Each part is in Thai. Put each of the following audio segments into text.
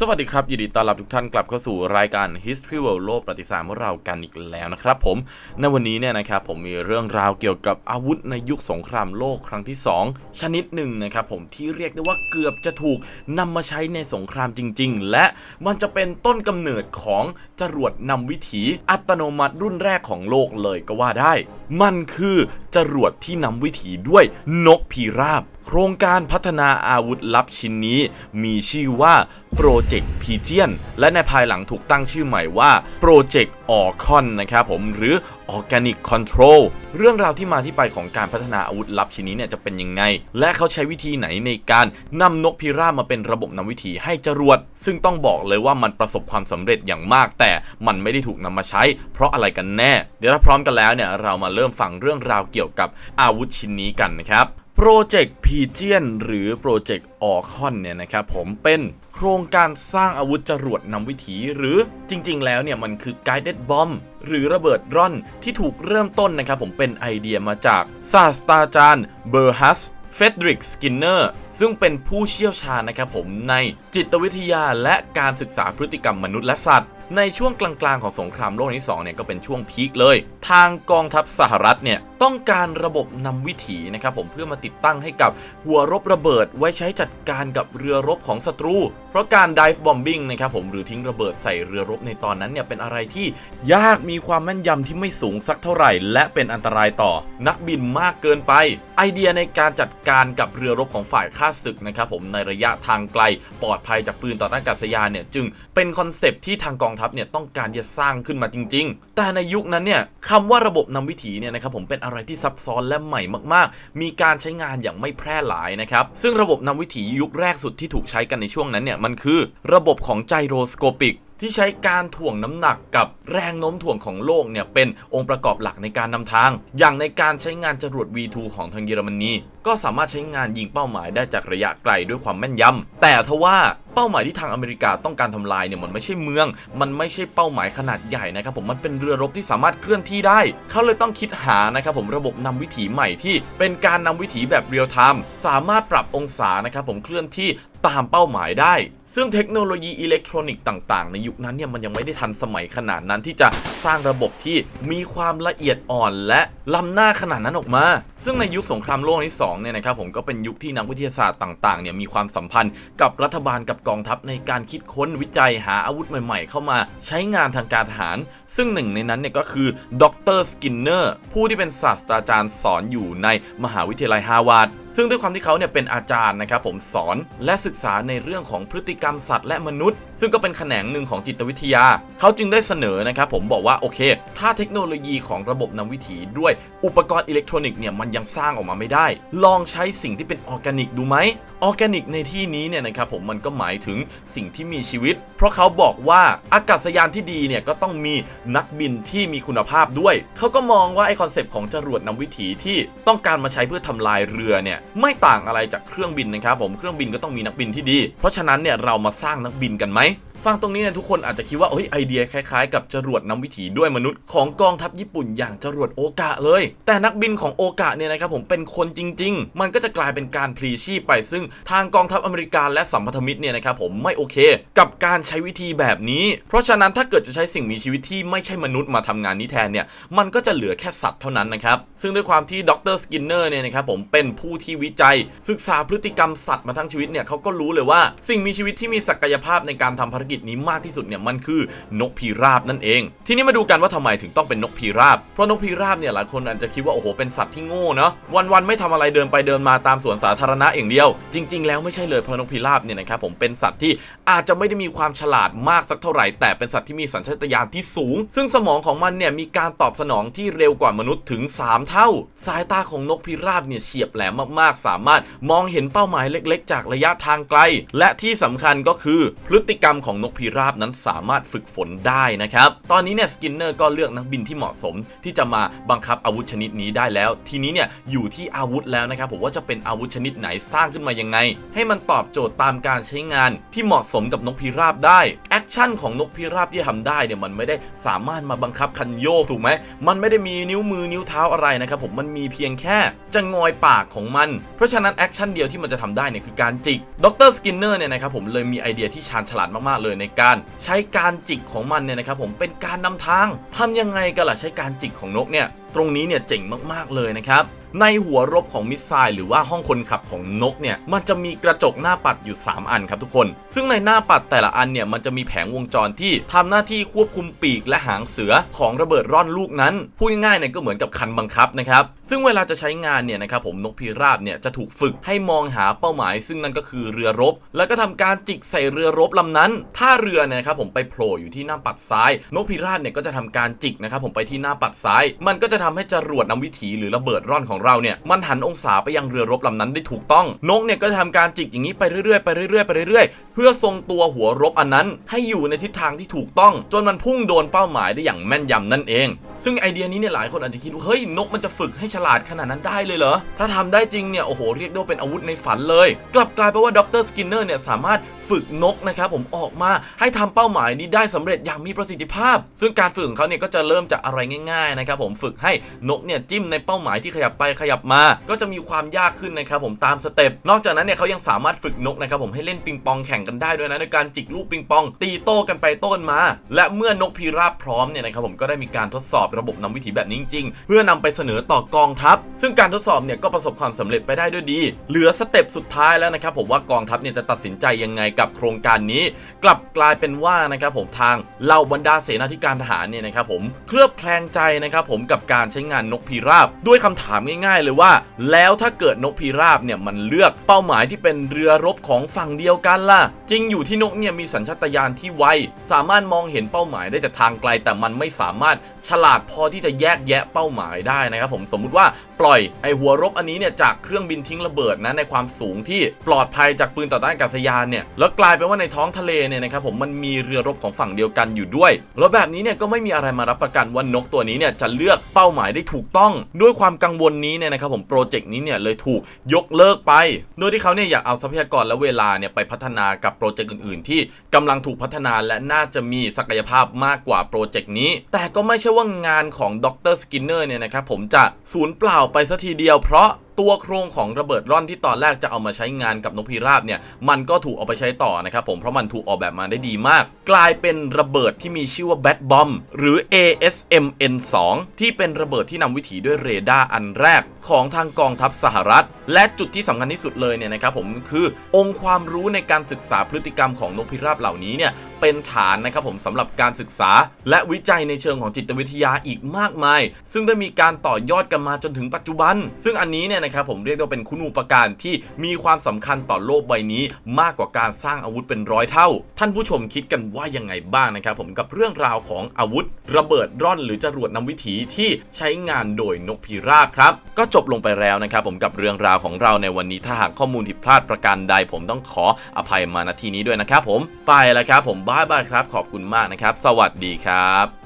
สวัสดีครับ ยินดีต้อนรับทุกท่านกลับเข้าสู่รายการ History World โลกประวัติศาสตร์ของเรากันอีกแล้วนะครับผมในวันนี้เนี่ยนะครับผมมีเรื่องราวเกี่ยวกับอาวุธในยุคสงครามโลกครั้งที่ 2 ชนิดหนึ่งนะครับผมที่เรียกได้ว่าเกือบจะถูกนำมาใช้ในสงครามจริง ๆ และมันจะเป็นต้นกำเนิดของจรวดนำวิถีอัตโนมัติรุ่นแรกของโลกเลยก็ว่าได้มันคือจรวดที่นำวิถีด้วยนกพิราบ โครงการพัฒนาอาวุธลับชิ้นนี้ มีชื่อว่าโปรเจกต์พีเจียนและในภายหลังถูกตั้งชื่อใหม่ว่าโปรเจกต์ออคอนนะครับผมหรือ Organic Control เรื่องราวที่มาที่ไปของการพัฒนาอาวุธลับชิ้นนี้เนี่ยจะเป็นยังไง และเขาใช้วิธีไหนในการนำนกพิราบมาเป็นระบบนำวิธีให้จรวด ซึ่งต้องบอกเลยว่ามันประสบความสำเร็จอย่างมาก แต่มันไม่ได้ถูกนำมาใช้ เพราะอะไรกันแน่ เดี๋ยวถ้าพร้อมกันแล้วเนี่ยเรามาเริ่มฟังเรื่องราวเกี่ยวกับอาวุธชิ้นนี้กันนะครับ โปรเจกต์พีเจียนหรือโปรเจกต์ออคอนเนี่ยนะครับผมเป็นโครงการสร้างอาวุธจรวดนำวิถีหรือจริง ๆ แล้วเนี่ยมันคือ guided bomb หรือระเบิดร่อนที่ถูกเริ่มต้นนะครับผมเป็นไอเดียมาจากศาสตราจารย์เบอร์ฮัสเฟดริกสกินเนอร์ ซึ่งเป็นผู้เชี่ยวชาญนะครับผมในจิตวิทยาและการศึกษาพฤติกรรมมนุษย์และสัตว์ ในช่วงกลางๆของสงครามโลกที่2เนี่ยก็เป็นช่วงพีคเลย ทางกองทัพสหรัฐเนี่ยต้องการระบบนำวิถีนะครับผมเพื่อมาติดตั้งให้กับหัวรบระเบิดไว้ใช้จัดการกับเรือรบของศัตรู เพราะการ dive bombing นะครับผมหรือทิ้งระเบิดใส่เรือรบในตอนนั้นเนี่ยเป็นอะไรที่ยากมีความแม่นยำที่ไม่สูงสักเท่าไหร่ และเป็นอันตรายต่อนักบินมากเกินไป ไอเดียในการจัดการกับเรือรบของฝ่ายข้าศึกนะครับผมในระยะทางไกลปลอดภัยจากปืนต่อต้านอากาศยานเนี่ยจึงเป็นคอนเซปที่ทางกองทัพเนี่ยต้องการจะสร้างขึ้นมาจริง ๆ แต่ในยุคนั้นเนี่ยคำว่าระบบนำวิถีเนี่ยนะครับผมเป็นอะไรที่ซับซ้อนและใหม่มากๆ มีการใช้งานอย่างไม่แพร่หลายนะครับซึ่งระบบนำวิถียุคแรกสุดที่ถูกใช้กันในช่วงนั้นเนี่ยมันคือ ระบบของไจโรสโคปิก ที่ใช้การถ่วงน้ำหนักกับแรงโน้มถ่วงของโลกเนี่ยเป็นองค์ประกอบหลักในการนำทาง อย่างในการใช้งานจรวด V2 ของทางเยอรมนีก็สามารถใช้งานยิงเป้าหมายได้จากระยะไกลด้วยความแม่นยำแต่ทว่าเป้าหมายที่ทางอเมริกาต้องการทำลายเนี่ยมันไม่ใช่เมือง มันไม่ใช่เป้าหมายขนาดใหญ่นะครับผมมันเป็นเรือรบที่สามารถเคลื่อนที่ได้ เขาเลยต้องคิดหานะครับผมระบบนำวิถีใหม่ที่เป็นการนำวิถีแบบเรียลไทม์สามารถปรับองศานะครับผมเคลื่อนที่ ตามเป้าหมายได้ ซึ่งเทคโนโลยีอิเล็กทรอนิกส์ต่าง ๆ ในยุคนั้นเนี่ยมันยังไม่ได้ทันสมัยขนาดนั้นที่จะ สร้างระบบที่มีความละเอียดอ่อน และล้ำหน้าขนาดนั้นออกมา ซึ่งในยุคสงครามโลกที่2เนี่ยนะครับผมก็เป็นยุคที่นักวิทยาศาสตร์ต่างๆเนี่ยมีความสัมพันธ์กับรัฐบาลกับกองทัพในการคิดค้นวิจัยหาอาวุธใหม่ๆ เข้ามาใช้งานทางการทหาร ซึ่งหนึ่งในนั้นเนี่ยก็คือดรสกินเนอร์ผู้ที่เป็นศาสตราจารย์สอนอยู่ในมหาวิทยาลัยฮาวาดซึ่งด้วยความที่เขาเนี่ยเป็นอาจารย์นะครับผมสอนและศึกษาในเรื่องของพฤติกรรมสัตว์และมนุษย์ ซึ่งก็เป็นแขนงหนึ่งของจิตวิทยา เขาจึงได้เสนอนะครับผมบอกว่าโอเค ถ้าเทคโนโลยีของระบบนำวิถีด้วยอุปกรณ์อิเล็กทรอนิกส์เนี่ยมันยังสร้างออกมาไม่ได้ ลองใช้สิ่งที่เป็นออร์แกนิกดูไหมออร์แกนิกในที่นี้เนี่ยนะครับผมมันก็หมายถึงสิ่งที่มีชีวิต เพราะเขาบอกว่าอากาศยานที่ดีเนี่ยก็ต้องมีนักบินที่มีคุณภาพด้วย เขาก็มองว่าไอคอนเซปต์ของจรวดนำวิถีที่ต้องการมาใช้เพื่อทำลายเรือเนี่ยไม่ต่างอะไรจากเครื่องบินนะครับผมเครื่องบินก็ต้องมีนักบินที่ดี เพราะฉะนั้นเนี่ยเรามาสร้างนักบินกันไหม ฟังตรงนี้เนี่ยทุกคนอาจจะคิดว่าเอ้ยไอเดียคล้ายๆ กับจรวดนำวิถีด้วยมนุษย์ของกองทัพญี่ปุ่นอย่างจรวดโอกะเลย แต่นักบินของโอกะเนี่ยนะครับผมเป็นคนจริง ๆ มันก็จะกลายเป็นการพลีชีพไป ซึ่งทางกองทัพอเมริกาและสัมพันธมิตรเนี่ยนะครับผมไม่โอเค กับการใช้วิธีแบบนี้ เพราะฉะนั้นถ้าเกิดจะใช้สิ่งมีชีวิตที่ไม่ใช่มนุษย์มาทำงานนี้แทนเนี่ยมันก็จะเหลือแค่สัตว์เท่านั้นนะครับซึ่งด้วยความที่ดรสกินเนอร์เนี่ยนะครับผมเป็นผู้ที่วิจัย ศึกษาพฤติกรรมสัตว์มาทั้งชีวิตเนี่ยเขาก็รู้เลยว่าสิ่งมีชีวิตที่มีศักยภาพในการทำภารกิจนี้มากที่สุดเนี่ยมันคือนกพิราบนั่นเอง ทีนี้มาดูกันว่าทำไมถึงต้องเป็นนกพิราบ เพราะนกพิราบเนี่ยหลายคนอาจจะคิดว่าโอ้โหเป็นสัตว์ที่โง่เนาะวันๆไม่ทำอะไรเดินไปเดินมาตามสวนสาธารณะอย่างเดียว จริง ๆ แล้วไม่ใช่เลยเพราะนกพิราบเนี่ยนะครับผมเป็นสัตว์ที่อาจจะไม่ได้มีความฉลาดมากสักเท่าไหร่ แต่เป็นสัตว์ที่มีสัญชาตญาณที่สูง ซึ่งสมองของมันเนี่ยมีการตอบสนองที่เร็วกว่ามนุษย์ถึง 3 เท่า สายตาของนกพิราบเนี่ยเฉียบแหลมมากๆ สามารถมองเห็นเป้าหมายเล็ก ๆ จากระยะทางไกล และที่สำคัญก็คือพฤติกรรมของของนกพิราบนั้นสามารถฝึกฝนได้นะครับ ตอนนี้เนี่ยสกินเนอร์ก็เลือกนักบินที่เหมาะสมที่จะมาบังคับอาวุธชนิดนี้ได้แล้ว ทีนี้เนี่ยอยู่ที่อาวุธแล้วนะครับผมว่าจะเป็นอาวุธชนิดไหนสร้างขึ้นมายังไง ให้มันตอบโจทย์ตามการใช้งานที่เหมาะสมกับนกพิราบได้แอคชั่นของนกพิราบที่ทำได้เนี่ยมันไม่ได้สามารถมาบังคับคันโยกถูกไหมมันไม่ได้มีนิ้วมือนิ้วเท้าอะไรนะครับผมมันมีเพียงแค่จะงอยปากของมัน เพราะฉะนั้นแอคชั่นเดียวที่มันจะทำได้เนี่ยคือการจิกดรสกินเนอร์เนี่ยนะครับผมเลยมีไอเดียที่ชาญฉลาดมากๆเลยในการใช้การจิกของมันเนี่ยนะครับผมเป็นการนำทางทำยังไงกันล่ะใช้การจิกของนกเนี่ยตรงนี้เนี่ยเจ๋งมากๆเลยนะครับ ในหัวรบของมิสไซล์หรือว่าห้องคนขับของนกเนี่ยมันจะมีกระจกหน้าปัดอยู่ 3 อันครับทุกคน ซึ่งในหน้าปัดแต่ละอันเนี่ยมันจะมีแผงวงจรที่ทำหน้าที่ควบคุมปีกและหางเสือของระเบิดร่อนลูกนั้นพูดง่ายๆเนี่ยก็เหมือนกับคันบังคับนะครับซึ่งเวลาจะใช้งานเนี่ยนะครับผมนกพิราบเนี่ยจะถูกฝึกให้มองหาเป้าหมาย ซึ่งนั่นก็คือเรือรบ แล้วก็ทำการจิกใส่เรือรบลำนั้น ถ้าเรือเนี่ยนะครับผมไปโผล่อยู่ที่หน้าปัดซ้าย นกพิราบเนี่ยก็จะทำการจิกนะครับผมไปที่หน้าปัดซ้าย มันก็จะทำให้จรวดนำวิถีหรือระเบิดร่อนของเราเนี่ยมันหันองศาไปยังเรือรบลำนั้นได้ถูกต้อง นกเนี่ยก็จะทำการจิกอย่างนี้ไปเรื่อยๆไปเรื่อยๆไปเรื่อยๆ เพื่อทรงตัวหัวรบอันนั้น ให้อยู่ในทิศทางที่ถูกต้อง จนมันพุ่งโดนเป้าหมายได้อย่างแม่นยำนั่นเอง ซึ่งไอเดียนี้เนี่ยหลายคนอาจจะคิดว่าเฮ้ยนกมันจะฝึกให้ฉลาดขนาดนั้นได้เลยเหรอถ้าทำได้จริงเนี่ยโอ้โหเรียกได้ว่าเป็นอาวุธในฝันเลย กลับกลายเป็นว่าดรสกินเนอร์เนี่ยสามารถฝึกนกนะครับผมออกมาให้ทำเป้าหมายนี้ได้สำเร็จอย่างมีประสิทธิภาพ ซึ่งการฝึกของเขาเนี่ยก็จะเริ่มจากอะไรง่ายๆนะครับผมฝึกให้นกเนี่ยจิ้มในเป้าหมายที่ขยับไปขยับมา ก็จะมีความยากขึ้นนะครับผมตามสเต็ปนอกจากนั้นเนี่ยเขายังสามารถฝึกนกนะครับผมให้เล่นปิงปองแข่งกันได้ด้วยนะในการจิกลูกปิงปอง ตีโต้กันไปโต้กันมา และเมื่อนกพิราบพร้อมเนี่ยนะครับผมก็ได้มีการทดสอบระบบนำวิถีแบบนี้จริงๆ เพื่อนำไปเสนอต่อกองทัพ ซึ่งการทดสอบเนี่ยก็ประสบความสำเร็จไปได้ด้วยดี เหลือสเต็ปสุดท้ายแล้วนะครับผมว่ากองทัพเนี่ยจะตัดสินใจยังไงกับโครงการนี้ กลับกลายเป็นว่านะครับผมทางเหล่าบรรดาเสนาธิการทหารเนี่ยนะครับผมเคลือบแคลงใจนะครับผมกับการใช้งานนกพิราบด้วยคำถามง่ง่ายๆเลยว่า แล้วถ้าเกิดนกพิราบเนี่ยมันเลือกเป้าหมายที่เป็นเรือรบของฝั่งเดียวกันล่ะ จริงอยู่ที่นกเนี่ยมีสัญชาตญาณที่ไวสามารถมองเห็นเป้าหมายได้จากทางไกล แต่มันไม่สามารถฉลาดพอที่จะแยกแยะเป้าหมายได้นะครับผมสมมุติว่า ปล่อยไอหัวรบอันนี้เนี่ยจากเครื่องบินทิ้งระเบิดนะในความสูงที่ปลอดภัยจากปืนต่อต้านอากาศยานเนี่ยแล้วกลายเป็นว่าในท้องทะเลเนี่ยนะครับผมมันมีเรือรบของฝั่งเดียวกันอยู่ด้วย แล้วแบบนี้เนี่ยก็ไม่มีอะไรมารับประกันว่านกตัวนี้เนี่ยจะเลือกเป้าหมายได้ถูกต้อง ด้วยความกังวลนี้เนี่ยนะครับผมโปรเจกต์นี้เนี่ยเลยถูกยกเลิกไป โดยที่เขาเนี่ยอยากเอาทรัพยากรและเวลาเนี่ยไปพัฒนากับโปรเจกต์อื่น ๆ ที่กำลังถูกพัฒนาและน่าจะมีศักยภาพมากกว่าโปรเจกต์นี้ แต่ก็ไม่ใช่ว่างานของดรสกินเนอร์เนี่ยนะครับผมจะสูญเปล่าไปสัทีเดียวเพราะตัวโครงของระเบิดร่อนที่ตอนแรกจะเอามาใช้งานกับนกพิราบเนี่ยมันก็ถูกเอาไปใช้ต่อนะครับผมเพราะมันถูกออกแบบมาได้ดีมาก กลายเป็นระเบิดที่มีชื่อว่า Bat Bomb หรือ ASMN2 ที่เป็นระเบิดที่นำวิถีด้วยเรดาร์อันแรกของทางกองทัพสหรัฐ และจุดที่สำคัญที่สุดเลยเนี่ยนะครับผมคือองค์ความรู้ในการศึกษาพฤติกรรมของนกพิราบเหล่านี้เนี่ยเป็นฐานนะครับผมสำหรับการศึกษา และวิจัยในเชิงของจิตวิทยาอีกมากมาย ซึ่งได้มีการต่อยอดกันมาจนถึงปัจจุบัน ซึ่งอันนี้เนี่ยนะครับผมเรียกว่าเป็นคุณูปการที่มีความสำคัญต่อโลกใบนี้ มากกว่าการสร้างอาวุธเป็นร้อยเท่า ท่านผู้ชมคิดกันว่ายังไงบ้างนะครับผมกับเรื่องราวของอาวุธ ระเบิดร่อนหรือจรวดนำวิถีที่ใช้งานโดยนกพิราบครับ ก็จบลงไปแล้วนะครับผมกับเรื่องราวของเราในวันนี้ถ้าหากข้อมูลผิดพลาดประการใด ผมต้องขออภัยมาณที่นี้ด้วยนะครับผมไปแล้วครับผมบายบายครับ ขอบคุณมากนะครับ สวัสดีครับ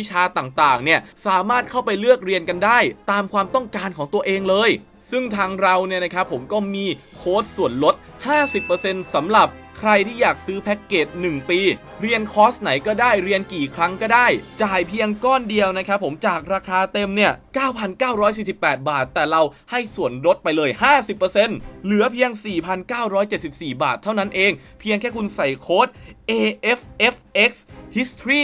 ิชาต่างๆ เนี่ยสามารถเข้าไปเลือกเรียนกันได้ ตามความต้องการของตัวเองเลย ซึ่งทางเราเนี่ยนะครับผมก็มีโค้ดส่วนลด 50%สำหรับใครที่อยากซื้อแพ็กเกจ 1 ปี เรียนคอร์สไหนก็ได้เรียนกี่ครั้งก็ได้ จ่ายเพียงก้อนเดียวนะครับผมจากราคาเต็มเนี่ย9,948 บาท แต่เราให้ส่วนลดไปเลย 50%เหลือเพียง 4,974 บาทเท่านั้นเอง เพียงแค่คุณใส่โค้ด AFFX History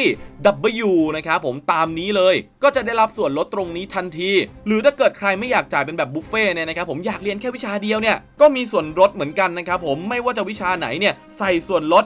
W นะครับผมตามนี้เลย ก็จะได้รับส่วนลดตรงนี้ทันที หรือถ้าเกิดใครไม่อยากจ่ายเป็นแบบบุฟเฟ่เนี่ยนะครับผมอยากเรียนแค่วิชาเดียวเนี่ยก็มีส่วนลดเหมือนกันนะครับผมไม่ว่าจะวิชาไหนเนี่ยใส่ส่วนลด